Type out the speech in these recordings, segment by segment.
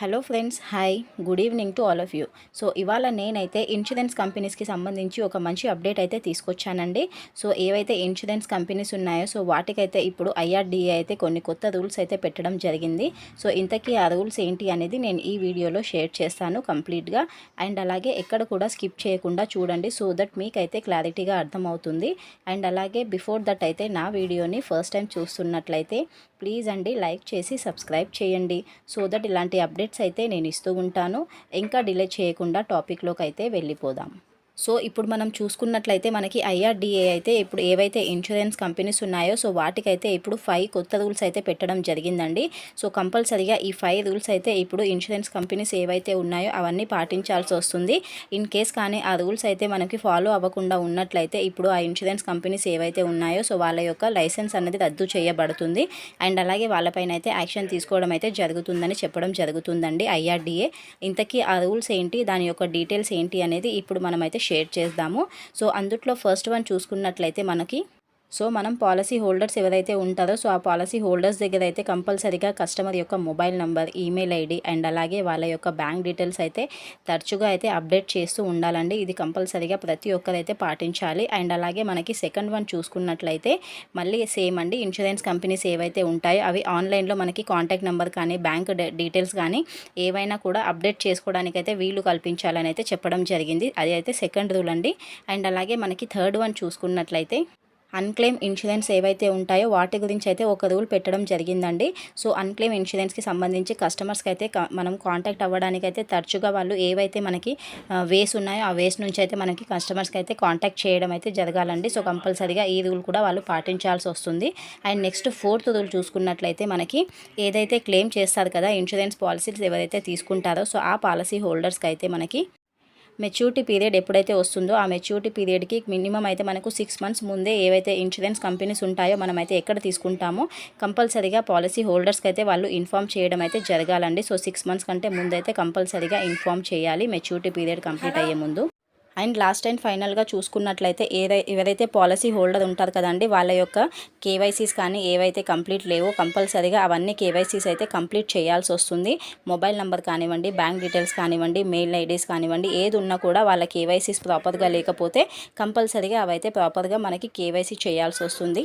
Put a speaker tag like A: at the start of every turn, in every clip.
A: Hello friends hi. Good evening to all of you. So ఇవాళ నేనైతే insurance కంపెనీస్కి సంబంధించి ఒక మంచి అప్డేట్ అయితే తీసుకొచ్చానండి. సో ఏవైతే ఇన్సూరెన్స్ కంపెనీస్ ఉన్నాయో సో వాటికైతే ఇప్పుడు ఐఆర్డీఏ అయితే కొన్ని కొత్త రూల్స్ అయితే పెట్టడం జరిగింది. సో ఇంతకీ ఆ రూల్స్ ఏంటి అనేది నేను ఈ వీడియోలో షేర్ చేస్తాను కంప్లీట్గా. అండ్ అలాగే ఎక్కడ కూడా స్కిప్ చేయకుండా చూడండి సో దట్ మీకైతే క్లారిటీగా అర్థమవుతుంది. అండ్ అలాగే బిఫోర్ దట్ అయితే నా వీడియోని ఫస్ట్ టైం చూస్తున్నట్లయితే ప్లీజ్ అండి లైక్ చేసి సబ్స్క్రైబ్ చేయండి. సో దట్ ఇలాంటి అప్డేట్ అప్డేట్స్ అయితే నేను ఇస్తూ ఉంటాను. ఇంకా డిలే చేయకుండా టాపిక్లోకి అయితే వెళ్ళిపోదాం. సో ఇప్పుడు మనం చూసుకున్నట్లయితే మనకి ఐఆర్డిఏ అయితే ఇప్పుడు ఏవైతే ఇన్సూరెన్స్ కంపెనీస్ ఉన్నాయో సో వాటికైతే ఇప్పుడు ఫైవ్ కొత్త రూల్స్ అయితే పెట్టడం జరిగిందండి. సో కంపల్సరీగా ఈ ఫైవ్ రూల్స్ అయితే ఇప్పుడు ఇన్సూరెన్స్ కంపెనీస్ ఏవైతే ఉన్నాయో అవన్నీ పాటించాల్సి వస్తుంది. ఇన్ కేస్ కానీ ఆ రూల్స్ అయితే మనకి ఫాలో అవ్వకుండా ఉన్నట్లయితే ఇప్పుడు ఆ ఇన్సూరెన్స్ కంపెనీస్ ఏవైతే ఉన్నాయో సో వాళ్ళ యొక్క లైసెన్స్ అనేది రద్దు చేయబడుతుంది. అండ్ అలాగే వాళ్ళపైన అయితే యాక్షన్ తీసుకోవడం అయితే జరుగుతుందని చెప్పడం జరుగుతుందండి ఐఆర్డిఏ. ఇంతకీ ఆ రూల్స్ ఏంటి? దాని యొక్క డీటెయిల్స్ ఏంటి అనేది ఇప్పుడు మనమైతే షేర్ చేద్దాము. సో అందుట్లో ఫస్ట్ వన్ చూసుకున్నట్లయితే మనకి సో మనం పాలసీ హోల్డర్స్ ఎవరైతే ఉంటారో సో ఆ పాలసీ హోల్డర్స్ దగ్గర అయితే కంపల్సరీగా కస్టమర్ యొక్క mobile number email ID and అలాగే వాళ్ళ యొక్క బ్యాంక్ డీటెయిల్స్ అయితే తరచుగా అయితే అప్డేట్ చేస్తూ ఉండాలండి. ఇది కంపల్సరీగా ప్రతి ఒక్కరైతే పాటించాలి. అండ్ అలాగే మనకి సెకండ్ వన్ చూసుకున్నట్లయితే మళ్ళీ సేమ్ అండి. ఇన్సూరెన్స్ కంపెనీస్ ఏవైతే ఉంటాయో అవి ఆన్లైన్లో మనకి కాంటాక్ట్ నెంబర్ కానీ బ్యాంక్ డీటెయిల్స్ కానీ ఏవైనా కూడా అప్డేట్ చేసుకోవడానికి అయితే వీలు కల్పించాలని అయితే చెప్పడం జరిగింది. అది అయితే సెకండ్ రూల్ అండి. అండ్ అలాగే మనకి థర్డ్ వన్ చూసుకున్నట్లయితే అన్క్లెయిమ్ ఇన్సూరెన్స్ ఏవైతే ఉంటాయో వాటి గురించి అయితే ఒక రూల్ పెట్టడం జరిగిందండి. సో అన్క్లెయిమ్ ఇన్సూరెన్స్కి సంబంధించి కస్టమర్స్కి అయితే మనం కాంటాక్ట్ అవ్వడానికి అయితే తరచుగా వాళ్ళు ఏవైతే మనకి వేస్ ఉన్నాయో ఆ వేస్ నుంచి అయితే మనకి కస్టమర్స్కి అయితే కాంటాక్ట్ చేయడం అయితే జరగాలండి. సో కంపల్సరీగా ఈ రూల్ కూడా వాళ్ళు పాటించాల్సి వస్తుంది. అండ్ నెక్స్ట్ ఫోర్త్ రూల్ చూసుకున్నట్లయితే మనకి ఏదైతే క్లెయిమ్ చేస్తారు కదా ఇన్సూరెన్స్ పాలసీస్ ఎవరైతే తీసుకుంటారో సో ఆ పాలసీ హోల్డర్స్కి అయితే మనకి మెచ్యూరిటీ పీరియడ్ ఎప్పుడైతే వస్తుందో ఆ మెచ్యూరిటీ పీరియడ్కి మినిమం అయితే మనకు సిక్స్ మంత్స్ ముందే ఏవైతే ఇన్సూరెన్స్ కంపెనీస్ ఉంటాయో మనం అయితే ఎక్కడ తీసుకుంటామో కంపల్సరీగా పాలసీ హోల్డర్స్కి అయితే వాళ్ళు ఇన్ఫామ్ చేయడం అయితే జరగాలండి. సో సిక్స్ మంత్స్ కంటే ముందైతే కంపల్సరీగా ఇన్ఫామ్ చేయాలి. మెచ్యూరిటీ పీరియడ్ కంప్లీట్ అయ్యే ముందు. అండ్ లాస్ట్ అండ్ ఫైనల్గా చూసుకున్నట్లయితే ఏదై ఎవరైతే పాలసీ హోల్డర్ ఉంటారు కదండి వాళ్ళ యొక్క కేవైసీస్ కానీ ఏవైతే కంప్లీట్ లేవో కంపల్సరీగా అవన్నీ కేవైసీస్ అయితే కంప్లీట్ చేయాల్సి వస్తుంది. మొబైల్ నెంబర్ కానివ్వండి బ్యాంక్ డీటెయిల్స్ కానివ్వండి మెయిల్ ఐడీస్ కానివ్వండి ఏది ఉన్నా కూడా వాళ్ళ కేవైసీస్ ప్రాపర్గా లేకపోతే కంపల్సరీగా అవైతే ప్రాపర్గా మనకి కేవైసీ చేయాల్సి వస్తుంది.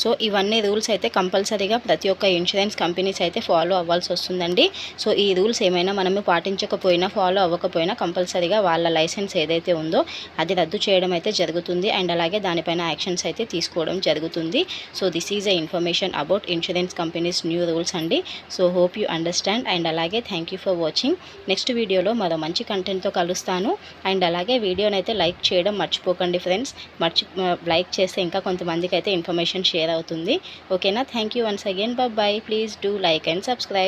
A: సో ఇవన్నీ రూల్స్ అయితే కంపల్సరీగా ప్రతి ఒక్క ఇన్సూరెన్స్ కంపెనీస్ అయితే ఫాలో అవ్వాల్సి వస్తుందండి. సో ఈ రూల్స్ ఏమైనా మనము పాటించకపోయినా ఫాలో అవ్వకపోయినా కంపల్సరీగా వాళ్ళ లైసెన్స్ ఏదైతే ఉందో అది రద్దు చేయడం అయితే జరుగుతుంది. అండ్ అలాగే దానిపైన యాక్షన్స్ అయితే తీసుకోవడం జరుగుతుంది. So this is a information about insurance companies new rules అండి. So hope you understand. And అలాగే thank you for watching. Next వీడియోలో మరో మంచి కంటెంట్తో కలుస్తాను. అండ్ అలాగే వీడియోని అయితే లైక్ చేయడం మర్చిపోకండి ఫ్రెండ్స్. మర్చి లైక్ చేస్తే ఇంకా కొంతమందికి అయితే ఇన్ఫర్మేషన్ షేర్ షేర్ అవుతుంది. ఓకేనా thank you once again bye please do like and subscribe